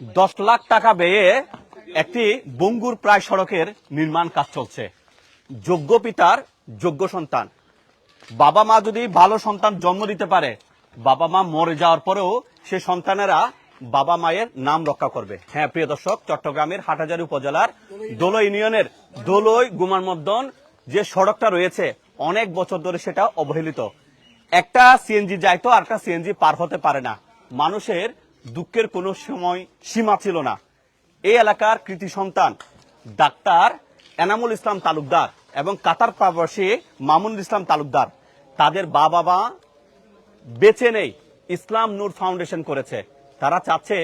দশ লাখ টাকা ব্যয়ে একটি বঙ্গুর প্রায় সড়কের নির্মাণ কাজ চলছে। যোগ্য পিতার যোগ্য সন্তান। বাবা মা যদি ভালো সন্তান জন্ম দিতে পারে, বাবা মা মরে যাওয়ার পরেও সে সন্তানেরা বাবা মায়ের নাম রক্ষা করবে। হ্যাঁ প্রিয় দর্শক, চট্টগ্রামের হাটহাজারী উপজেলার দোলো ইউনিয়নের দোলই গুমানমদ্দন যে সড়কটা রয়েছে, অনেক বছর ধরে সেটা অবহেলিত। একটা সিএনজি যাইতো আর একটা সিএনজি পার হতে পারে না। মানুষের দুঃখের কোনো সময় সীমা ছিল না। এই এলাকার কৃতি সন্তান ডাক্তার এনামুল ইসলাম তালুকদার এবং কাতার প্রবাসী মামুনুল ইসলাম তালুকদার, তাদের বাবা মা বেঁচে নেই, ইসলাম নূর ফাউন্ডেশন করেছে। তারা চাচ্ছে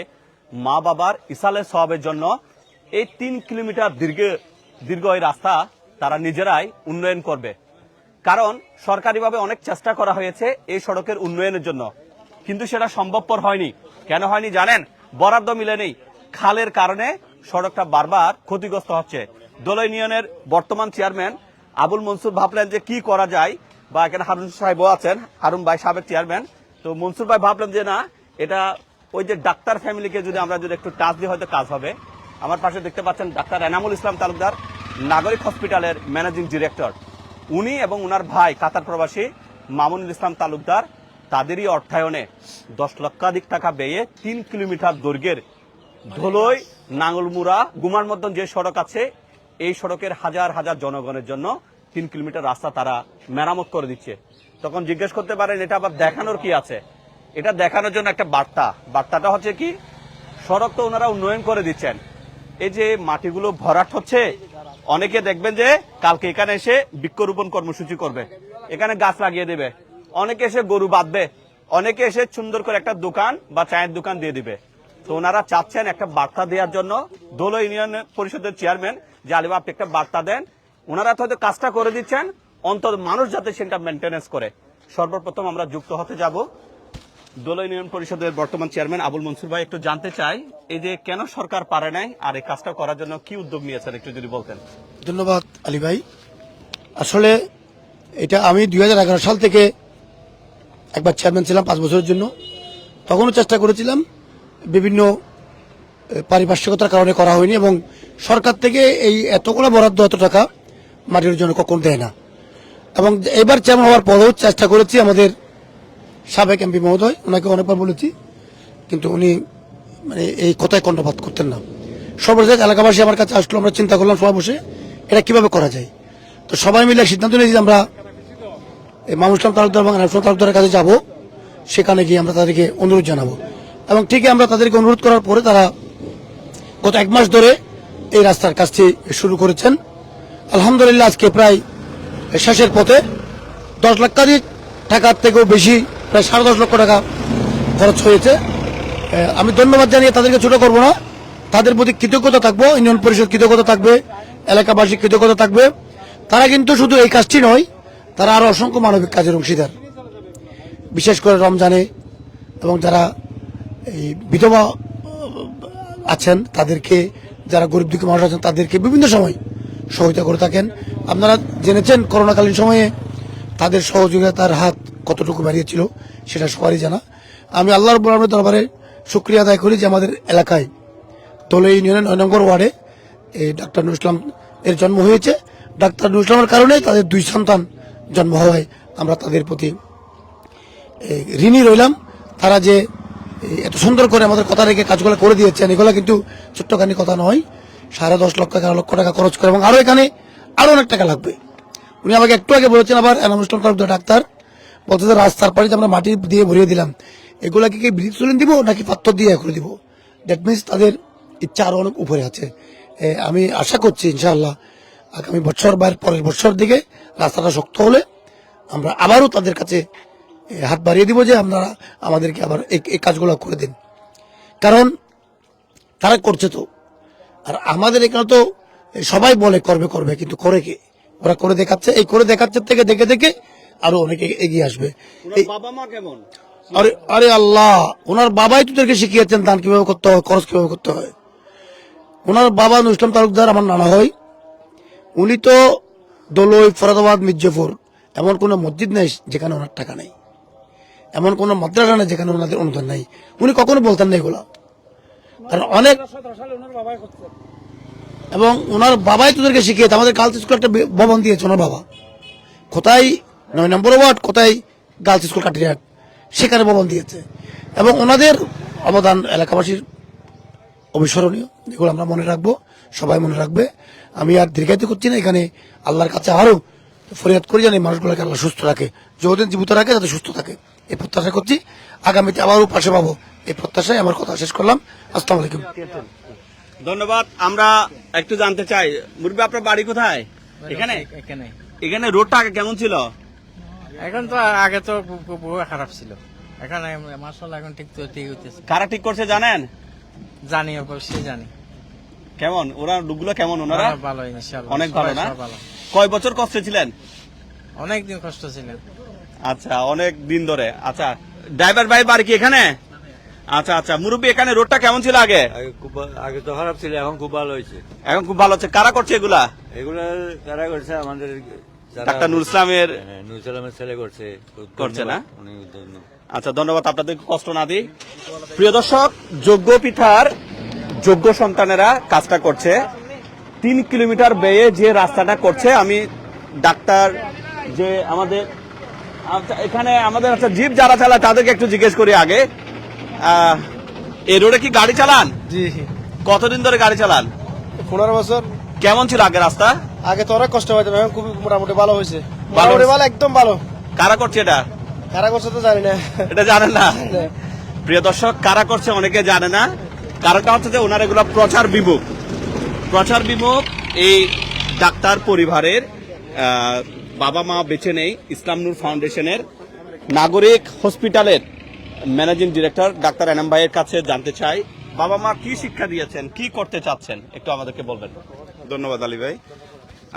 মা বাবার ইসালে সবের জন্য এই তিন কিলোমিটার দীর্ঘ দীর্ঘ এই রাস্তা তারা নিজেরাই উন্নয়ন করবে। কারণ সরকারিভাবে অনেক চেষ্টা করা হয়েছে এই সড়কের উন্নয়নের জন্য। কিন্তু সেটা সম্ভবপর হয়নি। কেন হয়নি জানেন? বরাদ্দ মিলে নেই। খালের কারণে সড়কটা বারবার ক্ষতিগ্রস্ত হচ্ছে। দোলা ইউনিয়নের বর্তমান চেয়ারম্যান আবুল মনসুর ভাবলেন যে কি করা যায় বা এখানে হারুন সাহেবও আছেন, হারুন ভাই সাবেক চেয়ারম্যান। তো মনসুর ভাই ভাবলেন যে না, এটা ওই যে ডাক্তার ফ্যামিলিকে যদি আমরা যদি একটু টাচ দিই হয়তো কাজ হবে। আমার পাশে দেখতে পাচ্ছেন ডাক্তার এনামুল ইসলাম তালুকদার, নাগরিক হসপিটালের ম্যানেজিং ডিরেক্টর। উনি এবং উনার ভাই, কাতার প্রবাসী মামুনুল ইসলাম তালুকদার তাদেরই অর্থায়নে দশ লক্ষাধিক টাকা ব্যয়ে তিন কিলোমিটার দৈর্ঘ্যের ধলই নাঙ্গলমুড়া গুমার মধ্যন যে সড়ক আছে, এই সড়কের হাজার হাজার জনগণের জন্য তিন কিলোমিটার রাস্তা তারা মেরামত করে দিচ্ছে। তখন জিজ্ঞেস করতে পারেন, এটা আবার দেখানোর কি আছে? এটা দেখানোর জন্য একটা বার্তা। বার্তাটা হচ্ছে কি, সড়ক তো ওনারা উন্নয়ন করে দিচ্ছেন। এই যে মাটিগুলো ভরাট হচ্ছে, অনেকে দেখবেন যে কালকে এখানে এসে বৃক্ষরোপণ কর্মসূচি করবে। এখানে গাছ লাগিয়ে দেবে। অনেকে এসে গরু বাঁধবে, অনেকে এসে সুন্দর করে একটা দোকান বা চায়ের দোকান দিয়ে দিবে। তো ওনারা চাচ্ছেন একটা বার্তা দেওয়ার জন্য। দোলো ইউনিয়ন পরিষদের চেয়ারম্যান যে আলিবা আপনি একটা বার্তা দেন। ওনারা তো হয়তো কাজটা করে দিচ্ছেন, অন্তত মানুষ যাতে সেটা মেনটেনেন্স করে। সর্বপ্রথম আমরা যুক্ত হতে যাব। দোলা ইউনিয়ন পরিষদের বর্তমান চেয়ারম্যান আবুল মনসুর ভাই, একটু জানতে চাই, এই যে কেন সরকার পারে নাই আর এই কাজটা করার জন্য কি উদ্যোগ নিয়েছেন, একটু যদি বলতেন। ধন্যবাদ আলী ভাই। আসলে এটা আমি দুই হাজার এগারো সাল থেকে একবার চেয়ারম্যান ছিলাম পাঁচ বছরের জন্য। তখনও চেষ্টা করেছিলাম বিভিন্ন পারিপার্শ্বিকতার কারণে করা হয়নি এবং সরকার থেকে এই এতগুলো বরাদ্দ, এত টাকা মাটির জন্য কখন দেয় না। এবং এবার চেয়ারম্যান হওয়ার পরেও চেষ্টা করেছি আমাদের সাবেক এমপি মহোদয়, ওনাকে অনেকবার বলেছি, কিন্তু উনি মানে এই কথায় কণ্ঠপাত করতেন না। সর্বশেষ এলাকাবাসী আমার কাছে আসলো, আমরা চিন্তা করলাম সবাই বসে এটা কীভাবে করা যায়। তো সবাই মিলে সিদ্ধান্ত নিয়েছি আমরা মামুল ইসলাম তালুকদার এবং রাফসুল তালুকদারের কাছে যাব, সেখানে গিয়ে আমরা তাদেরকে অনুরোধ জানাব। এবং ঠিকই আমরা তাদেরকে অনুরোধ করার পরে তারা গত এক মাস ধরে এই রাস্তার কাজটি শুরু করেছেন। আলহামদুলিল্লাহ আজকে প্রায় শেষের পথে দশ লক্ষাধিক টাকার থেকেও বেশি, প্রায় সাড়ে দশ লক্ষ টাকা খরচ হয়েছে। আমি ধন্যবাদ জানিয়ে তাদেরকে ছোট করব না। তাদের প্রতি কৃতজ্ঞতা থাকব, ইউনিয়ন পরিষদ কৃতজ্ঞতা থাকবে, এলাকাবাসী কৃতজ্ঞতা থাকবে। তারা কিন্তু শুধু এই কাজটি নয় তারা আরও অসংখ্য মানবিক কাজের অংশীদার। বিশেষ করে রমজানে এবং যারা এই বিধবা আছেন, তাদেরকে, যারা গরিব দুঃখী মানুষ আছেন, তাদেরকে বিভিন্ন সময় সহায়তা করে থাকেন। আপনারা জেনেছেন করোনাকালীন সময়ে তাদের সহযোগিতার হাত কতটুকু বাড়িয়েছিল, সেটা সবারই জানা। আমি আল্লাহ রব্বুল দরবারে শুক্রিয়া আদায় করি যে আমাদের এলাকায় দোলে ইউনিয়নের নয় নম্বর ওয়ার্ডে এই ডাক্তার নুর ইসলাম এর জন্ম হয়েছে। ডাক্তার নুর ইসলামের কারণে তাদের দুই সন্তান জন্ম হওয়ায় আমরা তাদের প্রতি ঋণী রইলাম। তারা যে এত সুন্দর করে আমাদের কথা রেখে কাজগুলো করে দিয়েছেন, এগুলো কিন্তু ছোট্টখানি কথা নয়। সাড়ে দশ লক্ষ, এগারো লক্ষ টাকা খরচ করে, এবং আরও এখানে আরও অনেক টাকা লাগবে। উনি আমাকে একটু আগে বলেছেন আবার ইসলাম তালুকদার ডাক্তার। বলতে রাস্তার পাড়ে যে আমরা মাটি দিয়ে ভরিয়ে দিলাম এগুলাকে কি ব্রিজ তুলে দিব নাকি পাথর দিয়ে করে দিব? দ্যাট মিনস তাদের ইচ্ছা আরও অনেক উপরে আছে। আমি আশা করছি, ইনশাআল্লাহ, আগামী বছর বা পরের বছর দিকে রাস্তাটা শক্ত হলে আমরা আবারও তাদের কাছে হাত বাড়িয়ে দিব যে আপনারা আমাদেরকে আবার এই- কাজগুলো করে দিন। কারণ তারা করছে তো। আর আমাদের এখানে তো সবাই বলে করবে করবে কিন্তু করে কে? ওরা করে দেখাচ্ছে এই করে দেখাচ্ছে থেকে দেখে দেখে আরও অনেকে এগিয়ে আসবে। বাবা মা কেমন? আরে আরে আল্লাহ ওনার বাবাই তোদেরকে শিখিয়েছেন দান কীভাবে করতে হয় খরচ কীভাবে করতে হয়। ওনার বাবা নুর ইসলাম তালুকদার আমার নানা হয় উনি তো দোলই ফরাদাবাদ, মির্জাপুর। এমন কোনো মসজিদ নেই যেখানে ওনার টাকা নেই। এমন কোনো মাদ্রাসা নেই যেখানে ওনাদের অনুদান নেই। উনি কখনো বলতেন না এগুলা। কারণ অনেক এবং ওনার বাবাই তোদেরকে শিখিয়েছে। আমাদের গার্লস স্কুল একটা ভবন দিয়েছে ওনার বাবা। কোথায়? নয় নম্বর ওয়ার্ড, কোথায়? গার্লস স্কুল কাটিয়াট সেখানে ভবন দিয়েছে। এবং ওনাদের অবদান এলাকাবাসীর অবিস্মরণীয়। এগুলো আমরা মনে রাখব সবাই মনে রাখবে। আমি আর দীর্ঘায়িত করছি না এখানে আল্লাহর কাছে আরও ফরিয়াদ করি জানি মানুষগুলোকে আল্লাহ সুস্থ রাখে। যতদিন জীবিত রাখে যাতে সুস্থ থাকে। এই প্রত্যাশা করছি। আগামীতে আবারও পাশে পাবো। এই প্রত্যাশায় আমার কথা শেষ করলাম। আসসালাম আলাইকুম। ধন্যবাদ। আমরা একটু জানতে চাই মুরব্বী আপনার বাড়ি কোথায়? এখানে? এখানে। এখানে রোডটা আগে কেমন ছিল? এখন তো আগে তো খারাপ ছিল। এখন মার্শাল এখন ঠিক তো ঠিক হইতেছে। কারা ঠিক করছে জানেন? জানি অবশ্যই জানি। কেমন? ওরা লোকগুলো কেমন ওনারা? হ্যাঁ, ভালো অনেক ভালো না? কয় বছর কষ্টে ছিলেন? অনেক দিন কষ্ট ছিল আচ্ছা অনেক দিন ধরে। আচ্ছা ড্রাইভার ভাই বাড়ি কি এখানে? আচ্ছা আচ্ছা মুরব্বী এখানে রোডটা কেমন ছিল আগে? আগে তো খারাপ ছিল এখন খুব ভালো হয়েছে। এখন খুব ভালো হচ্ছে। কারা করছে এগুলা? এগুলো কারা করছে? আমাদের যারা- ডাক্তার নুর ইসলামের হ্যাঁ, নুর ইসলামের ছেলে করছে। করছে না? আচ্ছা ধন্যবাদ আপনাদের কষ্ট না দিই। প্রিয় দর্শক যোগ্য পিঠার যোগ্য সন্তানেরা কাজটা করছে। তিন কিলোমিটার বেয়ে যে রাস্তাটা করছে আমি ডাক্তার যে আমাদের আচ্ছা এখানে আমাদের আচ্ছা জিপ যারা চালায় তাদেরকে একটু জিজ্ঞেস করি আগে। এই রোডে কি গাড়ি চালান? জি। কতদিন ধরে গাড়ি চালান? পনেরো বছর। কেমন ছিল আগে রাস্তা? আগে তো অনেক কষ্ট হয়েছে এখন খুব মোটামুটি ভালো হয়েছে। ভালো মোটামুটি হয়েছে। ভালো একদম ভালো। কারা করছে এটা? কারা করছে তো জানি না। এটা জানেন না? প্রিয় দর্শক কারা করছে অনেকে জানে না। কারণটা হচ্ছে যে ওনার এগুলো প্রচার বিমুখ। প্রচার বিমুখ এই ডাক্তার পরিবারের আহ, বাবা মা বেছে নেই ইসলাম নূর ফাউন্ডেশনের নাগরিক হসপিটালের ম্যানেজিং ডিরেক্টর ডাক্তার এনাম ভাইয়ের কাছে জানতে চাই বাবা মা কি শিক্ষা দিয়েছেন কি করতে চাচ্ছেন? একটু আমাদেরকে বলবেন। ধন্যবাদ আলী ভাই।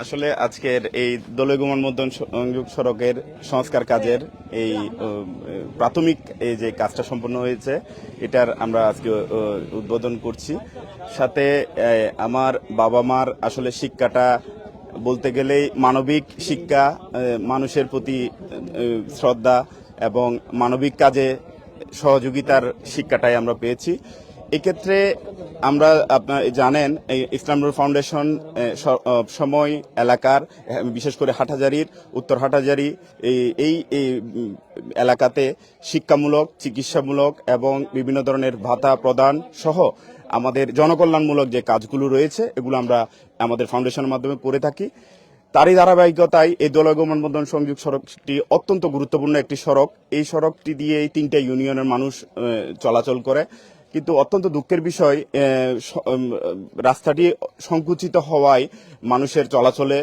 আসলে আজকের এই দলীয় মধ্যন সংযোগ সড়কের সংস্কার কাজের এই প্রাথমিক এই যে কাজটা সম্পন্ন হয়েছে, এটার আমরা আজকে উদ্বোধন করছি। সাথে আমার বাবা মার আসলে শিক্ষাটা বলতে গেলেই মানবিক শিক্ষা মানুষের প্রতি শ্রদ্ধা এবং মানবিক কাজে সহযোগিতার শিক্ষাটাই আমরা পেয়েছি। এক্ষেত্রে আমরা, আপনার জানেন ইসলাম রোড ফাউন্ডেশন সময়, এলাকার বিশেষ করে হাটহাজারির, উত্তর হাটহাজারি, এই এলাকাতে শিক্ষামূলক, চিকিৎসামূলক এবং বিভিন্ন ধরনের ভাতা প্রদান সহ আমাদের জনকল্যাণমূলক যে কাজগুলো রয়েছে, এগুলো আমরা আমাদের ফাউন্ডেশনের মাধ্যমে করে থাকি। তারই ধারাবাহিকতায় এই দোলগমন বন্ধন সংযোগ সড়কটি অত্যন্ত গুরুত্বপূর্ণ একটি সড়ক। এই সড়কটি দিয়ে এই তিনটা ইউনিয়নের মানুষ চলাচল করে। কিন্তু অত্যন্ত দুঃখের বিষয় রাস্তাটি সংকুচিত হওয়ায় মানুষের চলাচলে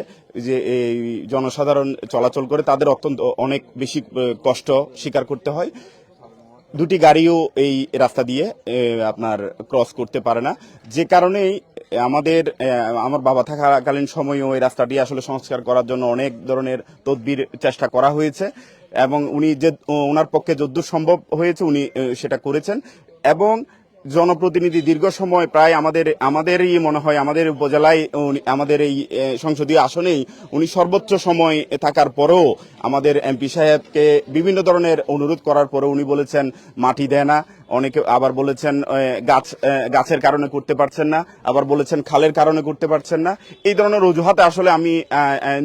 যে এই জনসাধারণ চলাচল করে তাদের অত্যন্ত অনেক বেশি কষ্ট স্বীকার করতে হয়। দুটি গাড়িও এই রাস্তা দিয়ে আপনার ক্রস করতে পারে না। যে কারণেই আমাদের আমার বাবা থাকাকালীন সময়ও এই রাস্তাটি আসলে সংস্কার করার জন্য অনেক ধরনের তদবির চেষ্টা করা হয়েছে এবং উনি যে ওনার পক্ষে যদ্দূর সম্ভব হয়েছে উনি সেটা করেছেন। এবং জনপ্রতিনিধি দীর্ঘ সময় প্রায় আমাদের, আমাদেরই মনে হয়, আমাদের উপজেলায় আমাদের এই সংসদীয় আসনেই উনি সর্বোচ্চ সময় থাকার পরেও আমাদের এমপি সাহেবকে বিভিন্ন ধরনের অনুরোধ করার পরেও উনি বলেছেন, মাটি দেয় না। অনেকে আবার বলেছেন গাছ গাছের কারণে করতে পারছেন না, আবার বলেছেন খালের কারণে করতে পারছেন না। এই ধরনের অজুহাতে আসলে আমি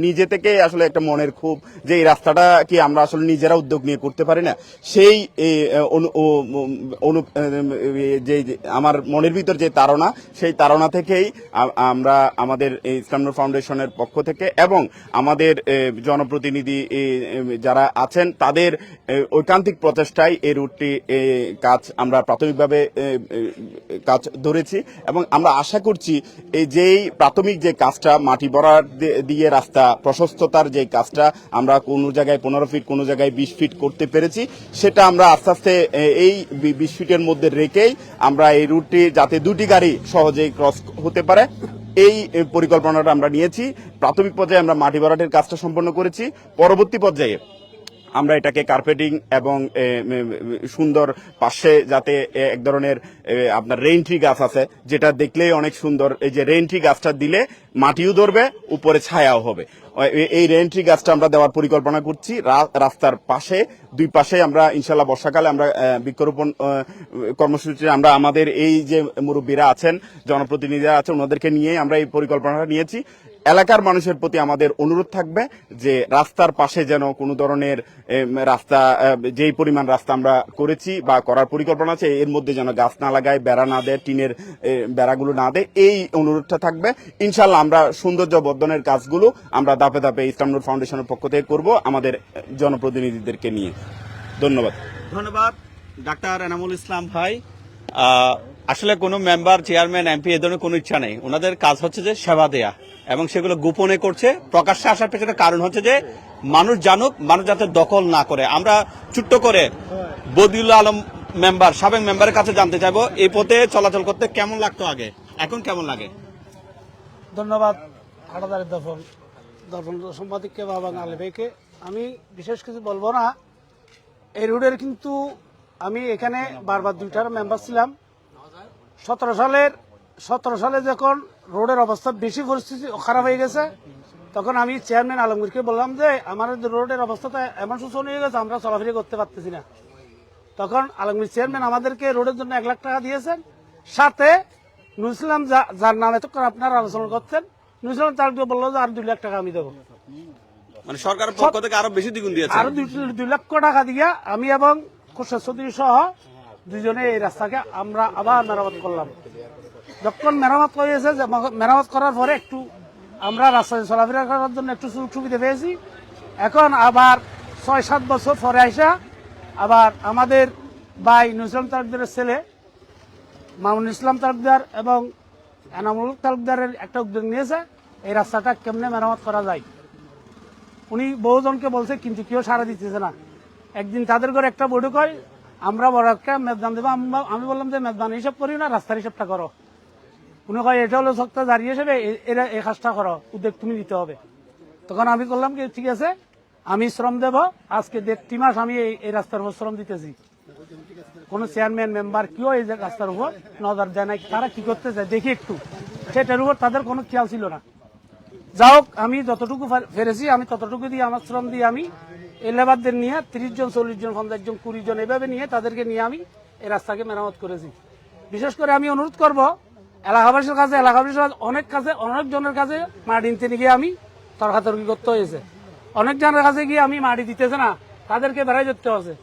নিজে থেকে আসলে একটা মনের খুব যে এই রাস্তাটা কি আমরা আসলে নিজেরা উদ্যোগ নিয়ে করতে পারি না, সেই যে আমার মনের ভিতর যে তারা সেই তারা থেকেই আমরা আমাদের এই ইসলামনুর ফাউন্ডেশনের পক্ষ থেকে এবং আমাদের জনপ্রতিনিধি যারা আছেন, তাদের ঐকান্তিক প্রচেষ্টায় এই রুটটি কাজ আমরা প্রাথমিকভাবে কাজ ধরেছি এবং আমরা আশা করছি এই যেই প্রাথমিক যে কাজটা, মাটি ভরার দি- দিয়ে রাস্তা প্রশস্ততার যে কাজটা, আমরা কোনো জায়গায় পনেরো ফিট কোনো জায়গায় বিশ ফিট করতে পেরেছি, সেটা আমরা আস্তে আস্তে এই বিশ ফিটের মধ্যে রেখেই আমরা এই রুটটি যাতে দুটি গাড়ি সহজেই ক্রস হতে পারে, এই পরিকল্পনাটা আমরা নিয়েছি। প্রাথমিক পর্যায়ে আমরা মাটি ভরাটের কাজটা সম্পন্ন করেছি। পরবর্তী পর্যায়ে আমরা এটাকে কার্পেটিং এবং সুন্দর পাশে যাতে এক ধরনের আপনার রেইন ট্রি গাছ আছে, যেটা দেখলেই অনেক সুন্দর। এই যে রেইন ট্রি গাছটা দিলে মাটিও ধরবে, উপরে ছায়াও হবে। এই রেইন ট্রি গাছটা আমরা দেওয়ার পরিকল্পনা করছি। রাস্তার পাশে, দুই পাশে আমরা, ইনশাল্লাহ বর্ষাকালে আমরা বৃক্ষরোপণ কর্মসূচি আমরা আমাদের এই যে মুরব্বীরা আছেন, জনপ্রতিনিধিরা আছেন, ওনাদেরকে নিয়ে আমরা এই পরিকল্পনাটা নিয়েছি। এলাকার মানুষের প্রতি আমাদের অনুরোধ থাকবে যে রাস্তার পাশে যেন কোনো ধরনের রাস্তা যেই পরিমাণ রাস্তা আমরা করেছি বা করার পরিকল্পনা আছে, এর মধ্যে যেন গাছ না লাগায়, বেড়া না দেয়, টিনের বেড়াগুলো না দেয়, এই অনুরোধটা থাকবে। ইনশাল্লাহ আমরা সৌন্দর্য বর্ধনের কাজগুলো আমরা ধাপে ধাপে ইসলামনুর ফাউন্ডেশনের পক্ষ থেকে করব, আমাদের জনপ্রতিনিধিদেরকে নিয়ে। ধন্যবাদ। ধন্যবাদ, ডাক্তার এনামুল ইসলাম ভাই। আসলে কোনো মেম্বার, চেয়ারম্যান, এমপি এ ধরনের কোনো ইচ্ছা নেই। ওনাদের কাজ হচ্ছে যে সেবা দেয়া। এবং সেগুলো গোপনে করছে। প্রকাশ্যে আসার পেছনে কারণ হচ্ছে যে, মানুষ জানুক, মানুষ যাতে দখল না করে। আমরা ছোট্ট করে বদিউল্লাহ আলম মেম্বার, সাবেক মেম্বারের কাছে জানতে চাইব, এই পথে চলাচল করতে কেমন লাগতো আগে? এখন কেমন লাগে? ধন্যবাদ হাটাদারের দফন। দর্পণ সাংবাদিককে বা বাঙালি ভাইকে আমি বিশেষ কিছু বলব না। এই রোডের কিন্তু আমি এখানে বারবার দুইটার মেম্বার ছিলাম। সতেরো সালের সতেরো সালে যখন রোডের অবস্থা বেশি পরিস্থিতি খারাপ হয়ে গেছে। তখন আমি চেয়ারম্যান আলমগীরকে বললাম যে আমাদের রোডের অবস্থাটা এমন শোষণ হয়ে গেছে আমরা চলাফেরি করতে পারতেছি না। তখন আলমগীর চেয়ারম্যান আমাদেরকে রোডের জন্য এক লাখ টাকা দিয়েছেন। সাথে নুসলাম যার নামে তো আপনারা আলোচনা করছেন। নুসলাম তার বলল যে আর দুই লাখ টাকা আমি দেবো। মানে সরকারের পক্ষ থেকে আরও বেশি দ্বিগুণ দিয়েছে। আরও দুই লক্ষ টাকা দিয়া আমি এবং খুরশেদ চৌধুরী সহ দুজনে এই রাস্তাকে আমরা আবার মেরামত করলাম। যখন মেরামত হয়েছে যে মেরামত করার পরে একটু আমরা রাস্তায় চলাফেরা করার জন্য একটু সুযোগ সুবিধা পেয়েছি। এখন আবার ছয়, সাত বছর পরে আইসা আবার আমাদের ভাই নুসলাম তালুকদারের ছেলে, মামুন ইসলাম তালুকদার এবং এনামুল তালুকদারের একটা উদ্যোগ নিয়েছে, এই রাস্তাটা কেমনে মেরামত করা যায়। উনি বহুজনকে বলছে, কিন্তু কেউ সারা দিতেছে না। একদিন তাদের ঘরে একটা বৈঠক হয়, আমরা বড় একটা মেদদান দেবো আমি বললাম যে মেদদান হিসাব করি না, রাস্তার হিসাবটা করো। উনি কয়, এটা হলো সপ্তাহ জারি হিসেবে এরা এই কাজটা করো, উদ্যোগ তুমি নিতে হবে। তখন আমি করলাম কি, ঠিক আছে, আমি শ্রম দেব, আজকে দেড়টি মাস আমি এই- রাস্তার উপর শ্রম দিতেছি। কোন চেয়ারম্যান, মেম্বার কেউ এই রাস্তার উপর নজর দেয় নাই, তারা কি করতে চায় দেখি একটু। সেটার উপর তাদের কোনো খেয়াল ছিল না। যা হোক, আমি যতটুকু পেরেছি আমি ততটুকু দিয়ে আমার শ্রম দিয়ে আমি এই লেবারদের নিয়ে তিরিশ জন, চল্লিশ জন, পঞ্চাশ জন, কুড়ি জন, এভাবে নিয়ে তাদেরকে নিয়ে আমি এই রাস্তাকে মেরামত করেছি। বিশেষ করে আমি অনুরোধ করব এলাকাবাসীর কাছে, এলাকাবাসীর অনেক কাছে, অনেক জনের কাছে মাটি নিতে গিয়ে আমি তর্কাতর্কি করতে হয়েছে। অনেক জনের কাছে গিয়ে আমি মাটি দিতেছে না, তাদেরকে বেড়াই যেতে হচ্ছে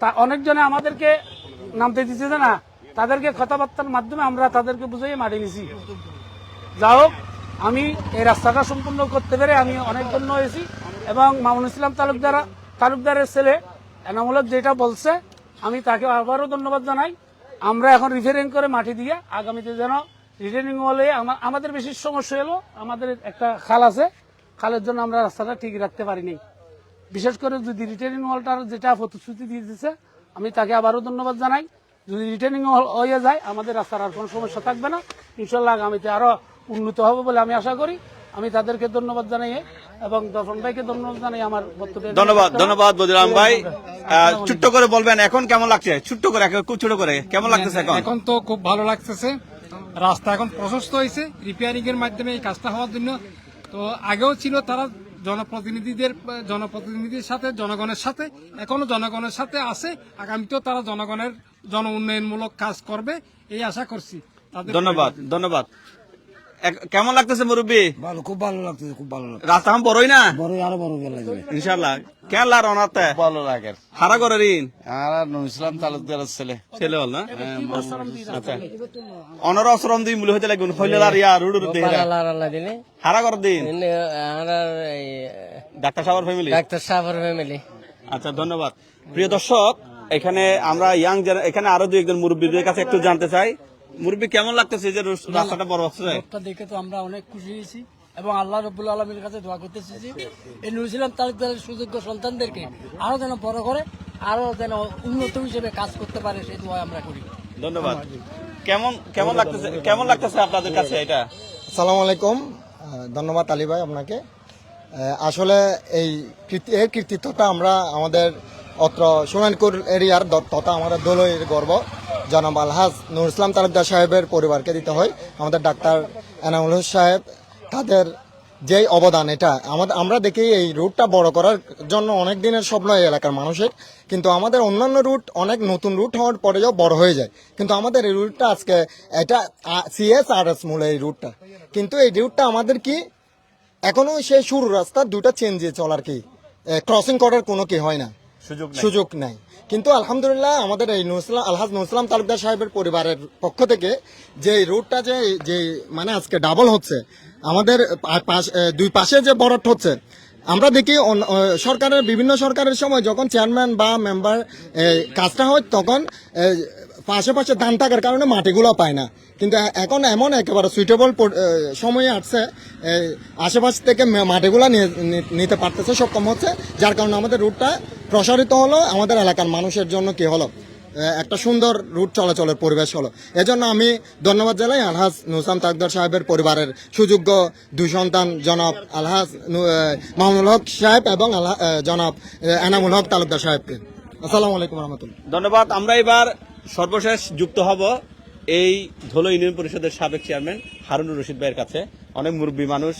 তা অনেকজনে আমাদেরকে নামতে দিতেছে না, তাদেরকে কথাবার্তার মাধ্যমে আমরা তাদেরকে বুঝিয়ে মাটি নিছি। যা হোক, আমি এই রাস্তাটা সম্পূর্ণ করতে পেরে আমি অনেক ধন্য হয়েছি এবং মামুন ইসলাম তালুকদার, তালুকদারের ছেলে এনামুলক যেটা বলছে, আমি তাকে আবারও ধন্যবাদ জানাই। আমরা এখন রিফারিং করে মাটি দিয়ে আগামীতে যেন রিটার্নিং হলে আমা- আমাদের বেশি সমস্যা হলো আমাদের একটা খাল আছে খালের জন্য আমরা রাস্তাটা ঠিক রাখতে পারিনি। বিশেষ করে যদি রিটার্নিং হলটার যেটা প্রতিশ্রুতি দিয়ে দিচ্ছে আমি তাকে আবারও ধন্যবাদ জানাই। যদি রিটার্নিং হল হয়ে যায় আমাদের রাস্তার আর কোনো সমস্যা থাকবে না। ইনশাল্লাহ আগামীতে আরও উন্নত হবে বলে আমি আশা করি। আমি তাদেরকে ধন্যবাদ জানাই এবং দর্শন ভাইকে ধন্যবাদ জানাই আমার বক্তব্য ধন্যবাদ ধন্যবাদ বদিরাম ভাই। ছোট্ট করে বলবেন এখন কেমন লাগছে? ছোট্ট করে খুব ছোট করে। কেমন লাগতেছে এখন? এখন তো খুব ভালো লাগতেছে। রাস্তা এখন প্রশস্ত হয়েছে রিপেয়ারিং এর মাধ্যমে এই কাজটা হওয়ার জন্য। তো আগেও ছিল তারা জনপ্রতিনিধিদের, জনপ্রতিনিধির সাথে, জনগণের সাথে, এখনও জনগণের সাথে আছে। আগামীতেও তারা জনগণের, জন উন্নয়নমূলক কাজ করবে, এই আশা করছি। ধন্যবাদ ধন্যবাদ। কেমন লাগতেছে মুরব্বী? ভালো খুব ভালো লাগতেছে খুব ভালো লাগছে রাস্তা এখন বড়ই না? বড় আরও বড় গেল ইনশাল্লাহ কেলা রনাতে ভালো লাগে। হারা করে ঋণ আর ইসলাম তালুকদারের ছেলে। ছেলে হল না? আচ্ছা। অনর অশ্রম দিন মূল্য হইতে লাগুন হইলে আর ইয়া রুড রুড দেহরা দিলে হারা করে দিন? ডাক্তার সাহেবের ফ্যামিলি ডাক্তার সাহেবের ফ্যামিলি আচ্ছা ধন্যবাদ। প্রিয় দর্শক এখানে আমরা ইয়াং এখানে আরও দুই একজন মুরব্বীদের কাছে একটু জানতে চাই। মুরব্বী কেমন লাগতেছে যে রস- রাস্তাটা বড় হচ্ছে? রোডটা দেখে তো আমরা অনেক খুশি হয়েছি এবং আল্লাহ রব্বুল আলমীর কাছে দোয়া করতেছি যে এই নুরুসিলাম তালুকদারের সুযোগ্য সন্তানদেরকে আরও যেন বড় করে আরও যেন উন্নত হিসেবে কাজ করতে পারে সেই দোয়া আমরা করি। ধন্যবাদ। কেমন কেমন লাগতেছে কেমন লাগতেছে আপনাদের কাছে এটা? সালাম আলাইকুম। ধন্যবাদ আলী ভাই আপনাকে। আসলে এই এর কৃতিত্বটা আমরা আমাদের অত্র সোনানপুর এরিয়ার দ- তথা আমাদের দোলইয়ের গর্ব। জনাব আলহাজ নুর ইসলাম তালুকদার সাহেবের পরিবারকে দিতে হয়। আমাদের ডাক্তার এনামুল সাহেব, তাদের যেই অবদান এটা, আমাদের, আমরা দেখি এই রুটটা বড় করার জন্য অনেক দিনের স্বপ্ন এই এলাকার মানুষের। কিন্তু আমাদের অন্যান্য রুট অনেক নতুন রুট হওয়ার পরেও বড় হয়ে যায়। কিন্তু আমাদের এই রুটটা আজকে, এটা সিএস আর এস মূল এই রুটটা। কিন্তু এই রুটটা আমাদের কি, এখনও সেই শুরু রাস্তা দুটা চেঞ্জে চলার কি ক্রসিং করার কোনো কি হয় না। সুযোগ নাই। কিন্তু আলহামদুলিল্লাহ আমাদের এই নুসলাম আলহাজ নুসলাম তালুকদার সাহেবের পরিবারের পক্ষ থেকে যে রুটটা যে যে মানে আজকে ডাবল হচ্ছে, আমাদের দুই পাশে যে বরাট হচ্ছে, আমরা দেখি সরকারের বিভিন্ন সরকারের সময় যখন চেয়ারম্যান বা মেম্বার কাজটা হয় তখন পাশে পাশে দান থাকার কারণে মাটিগুলো পায় না। কিন্তু এখন এমন একেবারে সুইটেবল সময়ে আসছে আশেপাশ থেকে মাটিগুলো নিতে পারতেছে, সক্ষম হচ্ছে, যার কারণে আমাদের রুটটা প্রসারিত হলো আমাদের এলাকার মানুষের জন্য কি হলো? একটা সুন্দর রুট চলাচলের পরিবেশ হলো। এজন্য আমি ধন্যবাদ জানাই আলহাজ নুসাম তাকদার সাহেবের পরিবারের সুযোগ্য দুই সন্তান, জনাব আলহাজ মাহমুল হক সাহেব এবং জনাব এনামুল হক তালুকদার সাহেবকে। আসসালামু আলাইকুম রহমতুল্লাহ। ধন্যবাদ। আমরা এবার সর্বশেষ যুক্ত হব এই ধুলো ইউনিয়ন পরিষদের সাবেক চেয়ারম্যান হারুনুর রশিদ ভাইয়ের কাছে। অনেক মুরব্বী মানুষ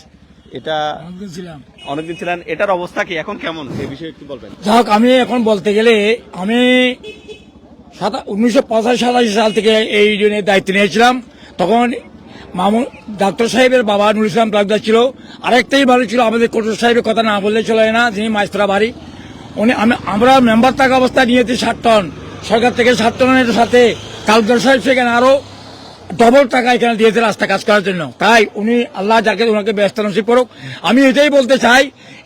এটা অনেকদিন ছিলেন। এটার অবস্থা কি? এখন কেমন? এই বিষয়ে একটু বলবেন। যাক আমি এখন বলতে গেলে আমি উনিশশো পঁচাশি সাতাশি সাল থেকে এই ইউনিয়নের দায়িত্ব নিয়েছিলাম। তখন মামুন ডাক্তার সাহেবের বাবা নুর ইসলাম তালুকদার ছিল। আরেকটাই ভালো ছিল আমাদের কোটর সাহেবের কথা না বললে চলে না যিনি মাইস্ত্রা বাড়ি। উনি আমি- আমরা মেম্বার থাকা অবস্থায় নিয়েছি ষাট টন। সরকার থেকে ষাট টনের সাথে তালুকদার সাহেব সেখানে আরও ডবল টাকা এখানে দিয়েছে রাস্তা কাজ করার জন্য। তাই উনি আল্লাহ যাকে ওনাকে ব্যস্ত নসিব করুক, আমি এটাই বলতে চাই,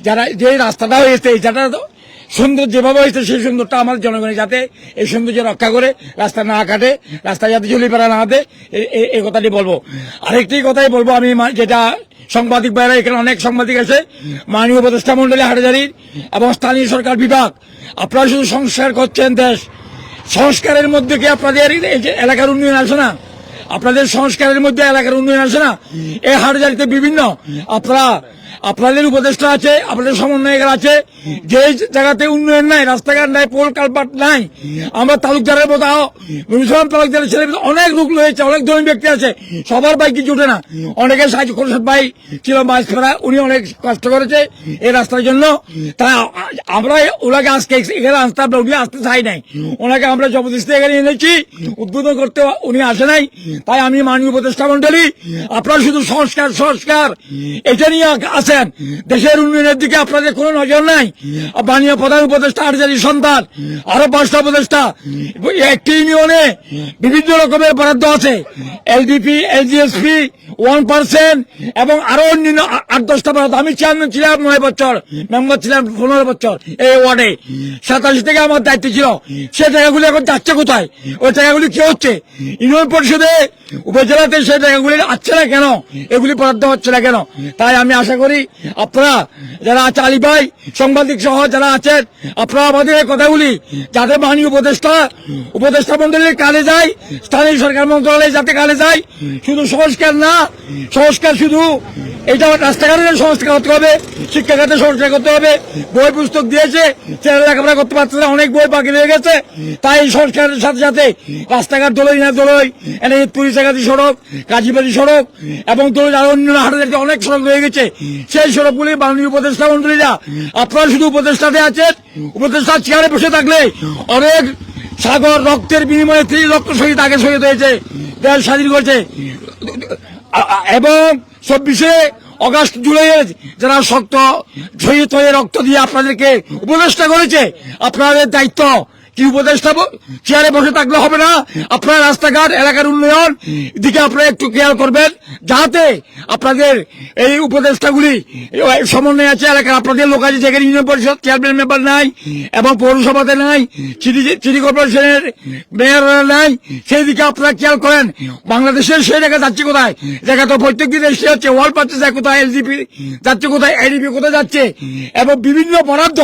যারা যে রাস্তাটা হয়েছে, এই সুন্দর যেভাবে হয়েছে, সেই সুন্দরটা আমাদের জনগণের যাতে এই সৌন্দর্য রক্ষা করে, রাস্তা না কাটে রাস্তা যাতে চলিপাড়া না হাতে এই কথাটি বলব। আরেকটি কথাই বলব আমি যেটা সাংবাদিক বাইরে এখানে অনেক সাংবাদিক আছে, মাননীয় উপদেষ্টা মন্ডলী হাটাজারির এবং স্থানীয় সরকার বিভাগ। আপনারা শুধু সংস্কার করছেন দেশ, সংস্কারের মধ্যে কি আপনাদের এলাকার উন্নয়ন আছে না? আপনাদের সংস্কারের মধ্যে এলাকার উন্নয়ন আসে না। এই হাটজারিতে বিভিন্ন আপনারা আপনাদের উপদেষ্টা আছে, আপনাদের সমন্বয়কার আছে। যে জায়গাতে উন্নয়ন নাই, রাস্তাঘাট নাই, পোল কালপাট নাই, আমরা তালুকদারের মতো মুসলাম তালুকদারের ছেলে অনেক লোক রয়েছে অনেক ধনী ব্যক্তি আছে, সবার ভাই কিছু ওঠে না। অনেকে সাহায্য খোরশেদ ভাই, ছিল মাছ ফেরা উনি অনেক কষ্ট করেছে এই রাস্তার জন্য। তাই আমরা ওনাকে আজকে এখানে আসতে আমরা উনি আসতে চাই নাই। ওনাকে আমরা জবরদস্তি এখানে এনেছি, উদ্বোধন করতে উনি আসে নাই। তাই আমি মাননীয় উপদেষ্টা মন্ডলী আপনারা শুধু সংস্কার সংস্কার, এটা নিয়ে আছেন দেশের উন্নয়নের দিকে আপনাদের কোনো নজর নাই। মাননীয় প্রধান উপদেষ্টা আর্জারি সন্তান, আরও পাঁচটা উপদেষ্টা, একটি ইউনিয়নে বিভিন্ন রকমের বরাদ্দ আছে। এলডিপি এলজিএসপি ওয়ান পার্সেন্ট, এবং আরও অন্যান্য আট দশটা বরাদ্দ। আমি চেয়ারম্যান ছিলাম নয় বছর, মেম্বার ছিলাম পনেরো বছর এই ওয়ার্ডে। সাতাশি থেকে আমার দায়িত্ব ছিল। সে জায়গাগুলি এখন যাচ্ছে কোথায়? ওই জায়গাগুলি কি হচ্ছে? ইউনিয়ন পরিষদে উপজেলাতে সেই জায়গাগুলি আসছে না কেন? এগুলি বরাদ্দ হচ্ছে না কেন? তাই আমি আশা করি আপনারা যারা আছে আলী ভাই সাংবাদিক সহ যারা আছেন, আপনারা আমাদের এই কথাগুলি যাতে মাননীয় উপদেষ্টা উপদেষ্টা মন্ডলীর কালে যায়, স্থানীয় সরকার মন্ত্রণালয়ে যাতে কালে যায়, শুধু সংস্কার না, সংস্কার শুধু এটা রাস্তাঘাটের সংস্কার করতে হবে, শিক্ষাখাতে সংস্কার করতে হবে। বই পুস্তক দিয়েছে, ছেলেরা লেখাপড়া করতে পারছে না, অনেক বই বাকি রয়ে গেছে। তাই সংস্কারের সাথে সাথে রাস্তাঘাট দোলই না দোলই এনে পুলিশাগাতি সড়ক কাজীবাড়ি সড়ক, এবং দোলই আরও অন্য হাটের অনেক সড়ক রয়ে গেছে। সেই সড়কগুলি মাননীয় উপদেষ্টা মন্ত্রীরা আপনারা শুধু উপদেষ্টাতে আছেন, উপদেষ্টা চেয়ারে বসে থাকলে অনেক সাগর রক্তের বিনিময়ে ত্রিশ লক্ষ শহীদ আগে শহীদ হয়েছে, দেশ স্বাধীন করেছে। এবং চব্বিশে অগাস্ট জুলাইয়ের যারা শক্ত ঝয়ে তয়ে রক্ত দিয়ে আপনাদেরকে উপদেষ্টা করেছে আপনাদের দায়িত্ব কি উপদেষ্টা চেয়ারে বসে থাকলে হবে না। আপনার রাস্তাঘাট, এলাকার উন্নয়ন দিকে আপনারা একটু খেয়াল করবেন, যাতে আপনাদের এই উপদেষ্টাগুলি সমন্বয় আছে, এলাকার আপনাদের লোক আছে যেখানে ইউনিয়ন পরিষদ, চেয়ারম্যান মেম্বার নাই, এবং পৌরসভাতে নাই, সিটি কর্পোরেশনের মেয়র নাই, সেই দিকে আপনারা খেয়াল করেন। বাংলাদেশের সেই জায়গা যাচ্ছে কোথায়? জায়গা তো প্রত্যেক দিন এসে হচ্ছে ওয়ার্ল্ড পাচ্ছে কোথায়? এলজিপি যাচ্ছে কোথায়? এডিপি কোথায় যাচ্ছে? এবং বিভিন্ন বরাদ্দ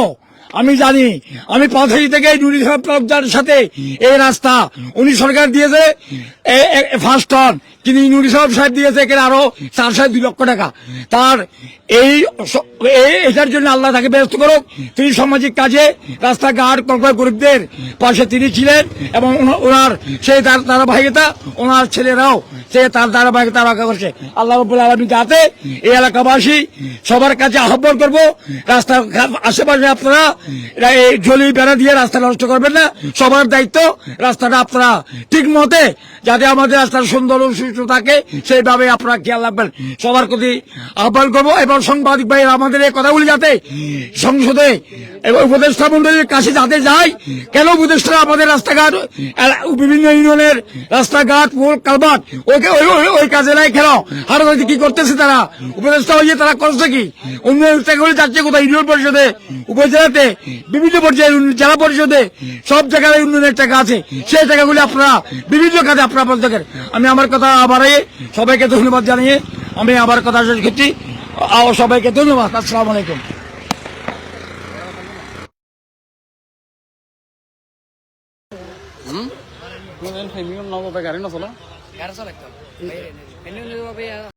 আমি জানি। আমি পাথরি থেকে নুরি সাহেব সাথে এই রাস্তা। উনি সরকার দিয়েছে ফার্স্ট টন কিন্তু নুরি সাহেব সাহেব দিয়েছে এখানে আরও চার সাড়ে দুই লক্ষ টাকা। তার এই এটার জন্য আল্লাহ তাকে ব্যস্ত করুক। তিনি সামাজিক কাজে রাস্তাঘাট কল্পনা গরিবদের পাশে তিনি ছিলেন এবং ওনার সেই তার ধারাবাহিকতা ওনার ছেলেরাও সে তার ধারাবাহিকতা রক্ষা করছে। আল্লাহ রব্বুল আলমী যাতে এই এলাকাবাসী সবার কাছে আহ্বান করব, রাস্তার আশেপাশে আপনারা এই জলি বেড়া দিয়ে রাস্তা নষ্ট করবেন না। সবার দায়িত্ব রাস্তাটা আপনারা ঠিক মতে যাতে আমাদের রাস্তার সুন্দর ও সুস্থ থাকে, সেইভাবে আপনারা খেয়াল রাখবেন। সবার প্রতি আহ্বান করব এবং সাংবাদিক ভাইয়েরা আমাদের এই কথাগুলি যাতে সংসদে এবং উপদেষ্টা মন্ডলীর কাছে যাতে যায়, কেন উপদেষ্টা আমাদের রাস্তাঘাট বিভিন্ন ইউনিয়নের রাস্তাঘাট পোল কালবাট ওকে ওই কাজে নাই কেন? আর কি করতেছে তারা? উপদেষ্টা হয়ে তারা করছে কি? টাকাগুলি যাচ্ছে কোথায়? ইউনিয়ন পরিষদে, উপজেলাতে। বিভিন্ন পর্যায়ে উন্নয়ন- জেলা পরিষদে সব জায়গায় উন্নয়নের টাকা আছে। সেই টাকাগুলি আপনারা বিভিন্ন কাজে আপনারা বলতে থাকেন। আমি আমার কথা আবার সবাইকে ধন্যবাদ জানিয়ে আমি আবার কথা শেষ করছি। আর সবাইকে ধন্যবাদ। আসসালামু আলাইকুম। গাড়ি চালাইতাম।